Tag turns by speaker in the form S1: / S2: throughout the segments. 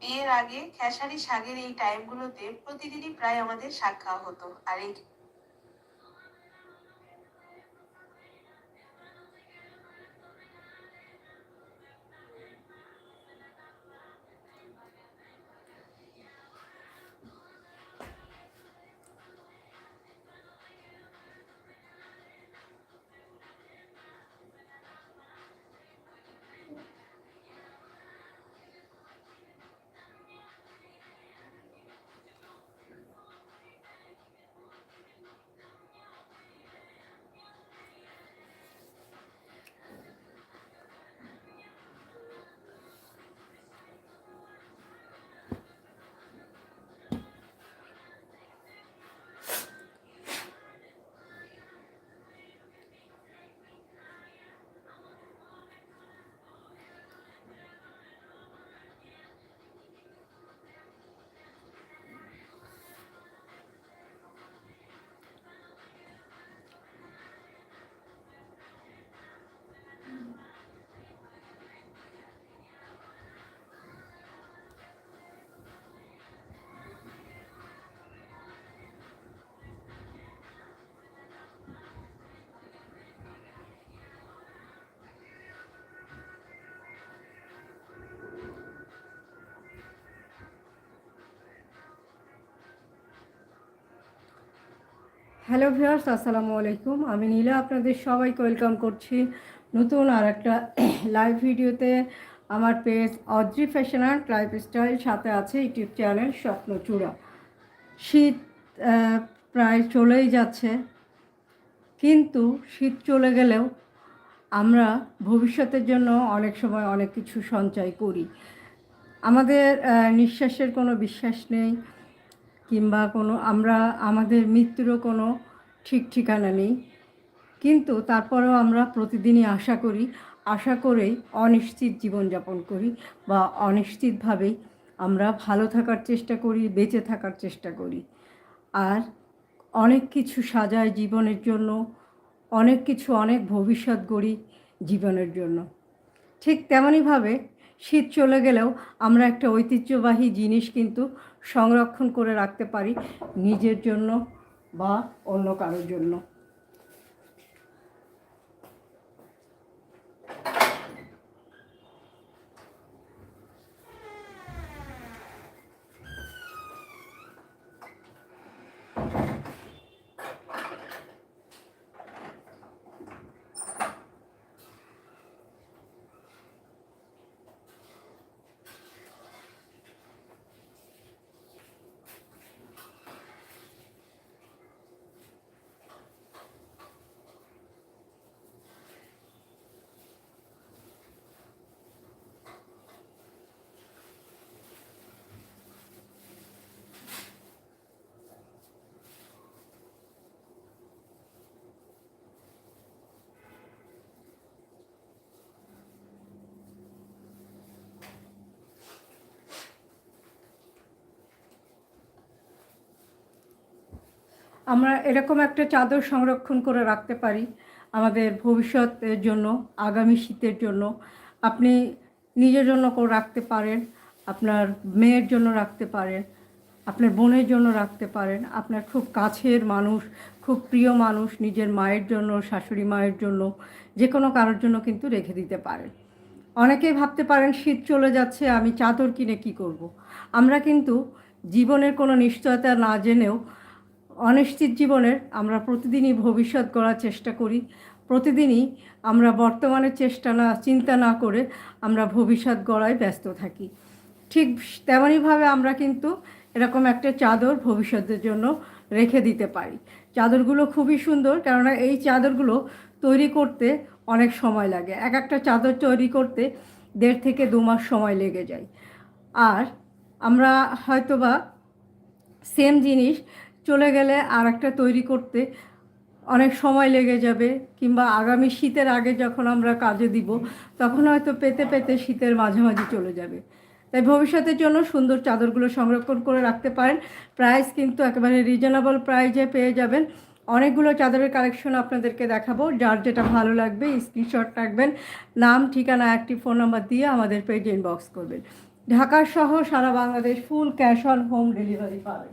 S1: বিয়ের আগে খেসারি শাকের এই টাইমগুলোতে প্রতিদিনই প্রায় আমাদের শাক খাওয়া হতো। আর এই
S2: হ্যালো ভিউয়ার্স আসসালামু আলাইকুম। আমি নীলা, আপনাদের সবাইকে ওয়েলকাম করছি নতুন আর একটা লাইভ ভিডিওতে আমার page Adri fashion and lifestyle সাথে আছে ইউটিউব চ্যানেল স্বপ্নচূড়া। শীত প্রায় চলেই যাচ্ছে। কিন্তু শীত চলে গেলেও আমরা ভবিষ্যতের জন্য অনেক সময় অনেক কিছু সঞ্চয় করি। আমাদের নিঃশ্বাসের কোনো বিশ্বাস নেই। কিংবা কোনো, আমরা, আমাদের মৃত্যুরও কোনো ঠিক ঠিকানা নেই। কিন্তু তারপরেও আমরা প্রতিদিনই আশা করি, আশা করেই অনিশ্চিত জীবনযাপন করি বা অনিশ্চিতভাবেই আমরা ভালো থাকার চেষ্টা করি, বেঁচে থাকার চেষ্টা করি। আর অনেক কিছু সাজায় জীবনের জন্য, অনেক কিছু অনেক ভবিষ্যৎ গড়ি জীবনের জন্য। ঠিক তেমনইভাবে শীত চলে গেলেও আমরা একটা ঐতিহ্যবাহী জিনিস কিন্তু সংরক্ষণ করে রাখতে পারি নিজের জন্য বা অন্য কারোর জন্য। আমরা এরকম একটা চাদর সংরক্ষণ করে রাখতে পারি আমাদের ভবিষ্যতের জন্য, আগামী শীতের জন্য। আপনি নিজের জন্য করে রাখতে পারেন, আপনার মেয়ের জন্য রাখতে পারেন, আপনার বোনের জন্য রাখতে পারেন। আপনার খুব কাছের মানুষ, খুব প্রিয় মানুষ নিজের মায়ের জন্য, শাশুড়ি মায়ের জন্য, যে কোনো কারোর জন্য কিন্তু রেখে দিতে পারেন। অনেকেই ভাবতে পারেন, শীত চলে যাচ্ছে, আমি চাদর কিনে কি করব। আমরা কিন্তু জীবনের কোনো নিশ্চয়তা না জেনেও অনিশ্চিত জীবনের আমরা প্রতিদিনই ভবিষ্যৎ গড়ার চেষ্টা করি, প্রতিদিনই আমরা বর্তমানের চেষ্টা না, চিন্তা না করে আমরা ভবিষ্যৎ গড়ায় ব্যস্ত থাকি। ঠিক তেমনইভাবে আমরা কিন্তু এরকম একটা চাদর ভবিষ্যতের জন্য রেখে দিতে পারি। চাদরগুলো খুবই সুন্দর, কেননা এই চাদরগুলো তৈরি করতে অনেক সময় লাগে। এক একটা চাদর তৈরি করতে দেড় থেকে দু মাস সময় লেগে যায়। আর আমরা হয়তোবা সেম জিনিস চলে গেলে আর একটা তৈরি করতে অনেক সময় লেগে যাবে, কিংবা আগামী শীতের আগে যখন আমরা কাজে দিব, তখন হয়তো পেতে পেতে শীতের মাঝামাঝি চলে যাবে। তাই ভবিষ্যতের জন্য সুন্দর চাদরগুলো সংরক্ষণ করে রাখতে পারেন। প্রাইস কিন্তু একেবারে রিজনেবল প্রাইজে পেয়ে যাবেন। অনেকগুলো চাদরের কালেকশন আপনাদেরকে দেখাবো। যার যেটা ভালো লাগবে, স্ক্রিনশট রাখবেন। নাম, ঠিকানা, একটি ফোন নাম্বার দিয়ে আমাদের পেজে ইনবক্স করবেন। ঢাকা সহ সারা Bangladesh full cash on home delivery পাবেন।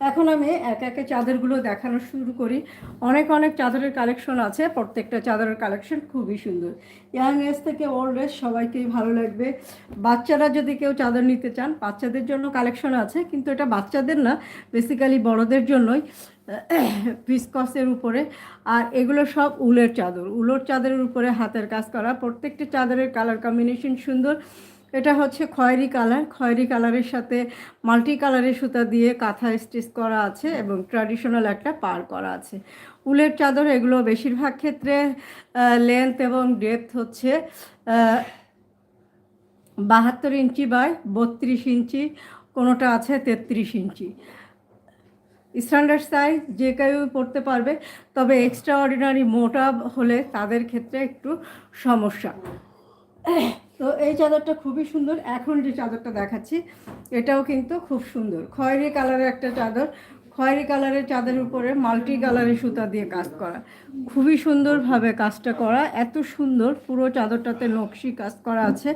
S2: এখন আমি এক একে চাদরগুলো দেখানো শুরু করি। অনেক অনেক চাদরের কালেকশন আছে, প্রত্যেকটা চাদরের কালেকশন খুবই সুন্দর। ইয়াং এজ থেকে ওল্ড এজ সবাইকেই ভালো লাগবে। বাচ্চারা যদি কেউ চাদর নিতে চান, বাচ্চাদের জন্য কালেকশন আছে, কিন্তু এটা বাচ্চাদের না বেসিক্যালি বড়দের জন্যই ভিসকসের উপরে। আর এগুলো সব উলের চাদর। উলের চাদরের উপরে হাতের কাজ করা। প্রত্যেকটা চাদরের কালার কম্বিনেশন সুন্দর। এটা হচ্ছে খয়েরি কালার। খয়েরি কালারের সাথে মাল্টি কালারের সুতা দিয়ে কাঁথা স্টিচ করা আছে এবং ট্র্যাডিশনাল একটা পার করা আছে। উলের চাদর এগুলো বেশিরভাগ ক্ষেত্রে লেন্থ এবং ডেপথ হচ্ছে বাহাত্তর ইঞ্চি বাই বত্রিশ ইঞ্চি, কোনোটা আছে তেত্রিশ ইঞ্চি। স্ট্যান্ডার্ড সাইজ যে কেউ পড়তে পারবে, তবে এক্সট্রা অর্ডিনারি মোটা হলে তাদের ক্ষেত্রে একটু সমস্যা। তো এই চাদরটা খুবই সুন্দর। এখন যে চাদরটা দেখাচ্ছি, এটাও কিন্তু খুব সুন্দর। খয়েরি কালারের একটা চাদর। খয়েরি কালারের চাদরের উপরে মাল্টি কালারের সুতা দিয়ে কাজ করা। খুবই সুন্দরভাবে কাজটা করা। এত সুন্দর পুরো চাদরটাতে নকশি কাজ করা আছে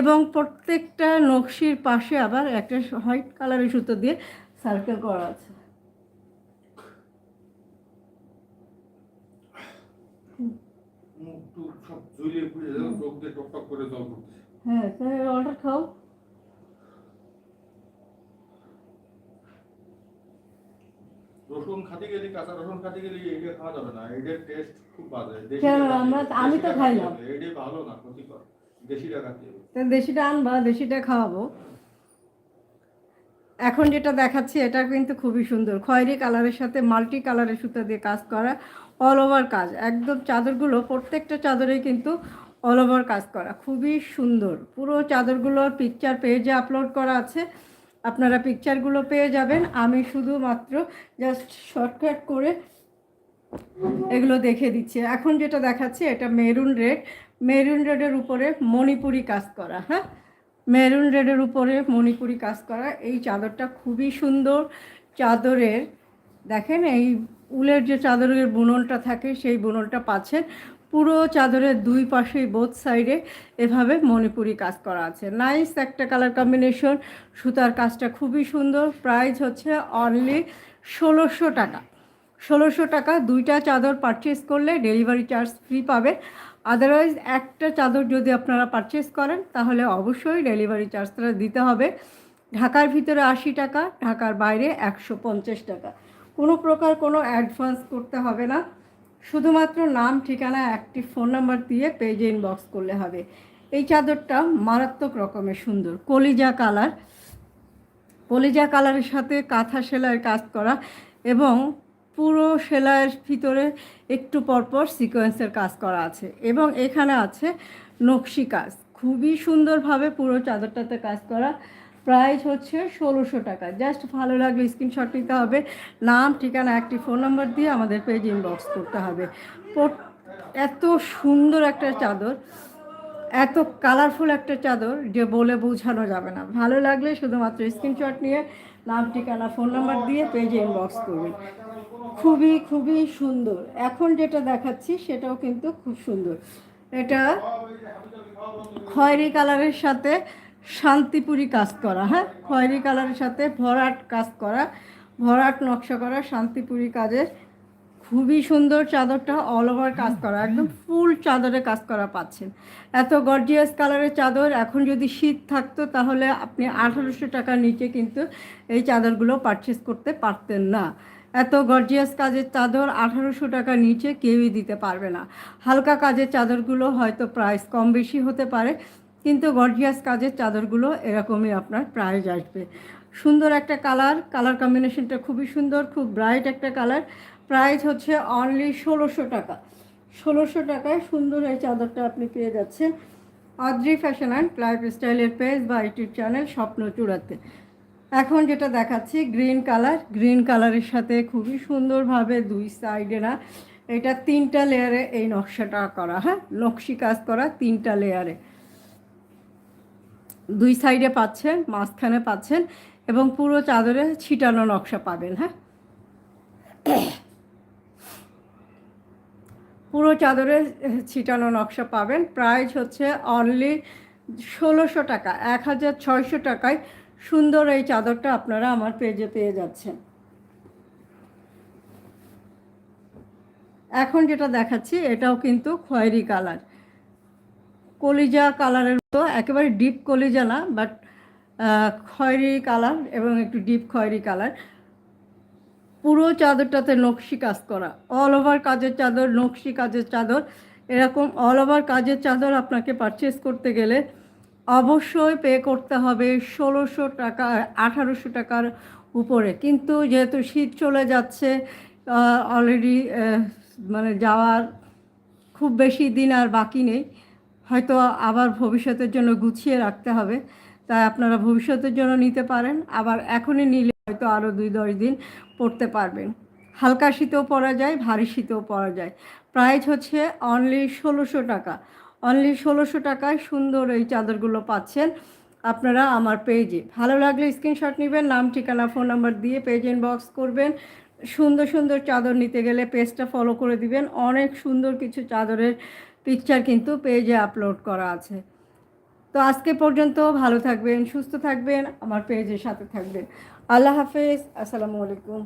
S2: এবং প্রত্যেকটা নকশির পাশে আবার একটা হোয়াইট কালারের সুতো দিয়ে সার্কেল করা আছে।
S3: মুখ টুক সব চোখ দিয়ে করে জল পড়তেছে।
S2: হ্যাঁ তাহলে অর্ডার খাও।
S3: রসুন খাতে গেলে কাঁচা রসুন খাতে গেলে এটা খাওয়া যাবে না। এটার টেস্ট খুব বাজে।
S2: আমরা- আমি তো খাই না।
S3: এটাই ভালো না ক্ষতিকর।
S2: দেশিটা আনবা দেশিটা খাওয়াবো। এখন যেটা দেখাচ্ছি এটা কিন্তু খুবই সুন্দর। খয়েরি কালারের সাথে মাল্টি কালারের সুতা দিয়ে কাজ করা। অল ওভার কাজ। একদম চাদরগুলো, প্রত্যেকটা চাদরেই কিন্তু অল ওভার কাজ করা। খুবই সুন্দর। পুরো চাদরগুলোর পিকচার পেজে আপলোড করা আছে। আপনারা পিকচারগুলো পেয়ে যাবেন। আমি শুধুমাত্র জাস্ট শর্টকাট করে এগুলো দেখে দিচ্ছি। এখন যেটা দেখাচ্ছি, এটা মেরুন রেড মেরুন রেডের উপরে মণিপুরি কাজ করা হ্যাঁ? মেরুন রেডের উপরে মণিপুরি কাজ করা। এই চাদরটা খুবই সুন্দর। চাদরের, দেখেন এই উলের যে চাদরের বুননটা থাকে, সেই বুননটা পাচ্ছেন। পুরো চাদরের দুই পাশেই বোথ সাইডে এভাবে মণিপুরি কাজ করা আছে। নাইস একটা কালার কম্বিনেশন সুতার কাজটা খুবই সুন্দর। প্রাইস হচ্ছে অনলি ষোলোশো টাকা। ষোলোশো টাকা দুইটা চাদর পারচেস করলে ডেলিভারি চার্জ ফ্রি পাবে আদারওয়াইজ একটা চাদর যদি আপনারা পারচেস করেন, তাহলে অবশ্যই ডেলিভারি চার্জটা দিতে হবে। ঢাকার ভিতরে আশি টাকা, ঢাকার বাইরে একশো পঞ্চাশ টাকা। কোনো প্রকার কোনো অ্যাডভান্স করতে হবে না। শুধুমাত্র নাম, ঠিকানা একটি ফোন নাম্বার দিয়ে পেজে ইনবক্স করলে হবে। এই চাদরটা মারাত্মক রকমের সুন্দর। কলিজা কালার। কলিজা কালারের সাথে কাঁথা সেলাইয়ের কাজ করা এবং পুরো সেলাইয়ের ভিতরে একটু পরপর সিকোয়েন্সের কাজ করা আছে এবং এখানে আছে নকশি কাজ। খুবই সুন্দরভাবে পুরো চাদরটাতে কাজ করা। প্রাইস হচ্ছে ষোলোশো টাকা। জাস্ট ভালো লাগলে স্ক্রিনশট নিতে হবে। নাম, ঠিকানা, একটি ফোন নাম্বার দিয়ে আমাদের পেজ ইনবক্স করতে হবে। এত সুন্দর একটা চাদর, এত কালারফুল একটা চাদর যে বলে বোঝানো যাবে না। ভালো লাগলে শুধুমাত্র স্ক্রিনশট নিয়ে নাম, ঠিকানা ফোন নাম্বার দিয়ে পেজে ইনবক্স করবেন। খুবই খুবই সুন্দর। এখন যেটা দেখাচ্ছি সেটাও কিন্তু খুব সুন্দর। এটা খয়েরি কালারের সাথে শান্তিপুরি কাজ করা হ্যাঁ? খয়েরি কালারের সাথে ভরাট কাজ করা, ভরাট নকশা করা শান্তিপুরি কাজের খুবই সুন্দর চাদরটা অল ওভার কাজ করা, একদম ফুল চাদরে কাজ করা পাচ্ছেন। এত গর্জিয়াস কালারের চাদর, এখন যদি শীত থাকতো তাহলে আপনি আঠারোশো টাকার নিচে কিন্তু এই চাদরগুলো পারচেস করতে পারতেন না। এত গর্জিয়াস কাজের চাদর আঠারোশো টাকা নিচে কেউই দিতে পারবে না। হালকা কাজের চাদরগুলো হয়তো প্রাইস কম বেশি হতে পারে কিন্তু গর্জিয়াস কাজের চাদরগুলো এরকমই আপনার প্রাইস আসবে। সুন্দর একটা কালার কালার কম্বিনেশনটা খুবই সুন্দর, খুব ব্রাইট একটা কালার। প্রাইস হচ্ছে অনলি ষোলোশো টাকা। ষোলোশো টাকায় সুন্দর এই চাদরটা আপনি পেয়ে যাচ্ছেন। অদ্রি ফ্যাশন অ্যান্ড লাইফ স্টাইলের পেজ বা ইউটিউব চ্যানেল স্বপ্ন চূড়াতে। এখন যেটা দেখাচ্ছি, গ্রিন কালার। গ্রিন কালারের সাথে খুবই সুন্দরভাবে দুই সাইডে না, এটা তিনটা লেয়ারে এই নকশাটা করা হ্যাঁ? নকশি কাজ করা তিনটা লেয়ারে। দুই সাইডে পাচ্ছেন, মাঝখানে পাচ্ছেন এবং পুরো চাদরে ছিটানো নকশা পাবেন হ্যাঁ? পুরো চাদরে ছিটানো নকশা পাবেন। প্রাইস হচ্ছে অনলি ষোলোশো টাকা, এক হাজার ছয়শো টাকায় সুন্দর এই চাদরটা আপনারা আমার পেজে পেয়ে যাচ্ছেন। এখন যেটা দেখাচ্ছি, এটাও কিন্তু খয়েরি কালার। কলিজা কালারের মতো, একেবারে ডিপ কলিজা না বাট খয়েরি কালার এবং একটু ডিপ খয়েরি কালার। পুরো চাদরটাতে নকশি কাজ করা অল ওভার কাজের চাদর, নকশি কাজের চাদর। এরকম অল ওভার কাজের চাদর আপনাকে পারচেস করতে গেলে অবশ্যই পে করতে হবে ষোলোশো টাকা, আঠারোশো টাকার উপরে। কিন্তু যেহেতু শীত চলে যাচ্ছে অলরেডি মানে যাওয়ার খুব বেশি দিন আর বাকি নেই হয়তো আবার ভবিষ্যতের জন্য গুছিয়ে রাখতে হবে। তাই আপনারা ভবিষ্যতের জন্য নিতে পারেন, আবার এখনই নিলে হয়তো আরও দুই দশ দিন পড়তে পারবেন। হালকা শীতেও পরা যায়, ভারী শীতেও পরা যায়। প্রাইস হচ্ছে অনলি ষোলোশো টাকা। অনলি ষোলোশো টাকায় সুন্দর এই চাদরগুলো পাচ্ছেন আপনারা আমার পেজে। ভালো লাগলে স্ক্রিনশট নেবেন, নাম, ঠিকানা, ফোন নাম্বার দিয়ে পেজ ইনবক্স করবেন। সুন্দর সুন্দর চাদর নিতে গেলে পেজটা ফলো করে দিবেন। অনেক সুন্দর কিছু চাদরের পিকচার কিন্তু পেজে আপলোড করা আছে। তো আজকে পর্যন্ত ভালো থাকবেন, সুস্থ থাকবেন, আমার পেজের সাথে থাকবেন। আল্লাহ হাফেজ, আসসালামু আলাইকুম।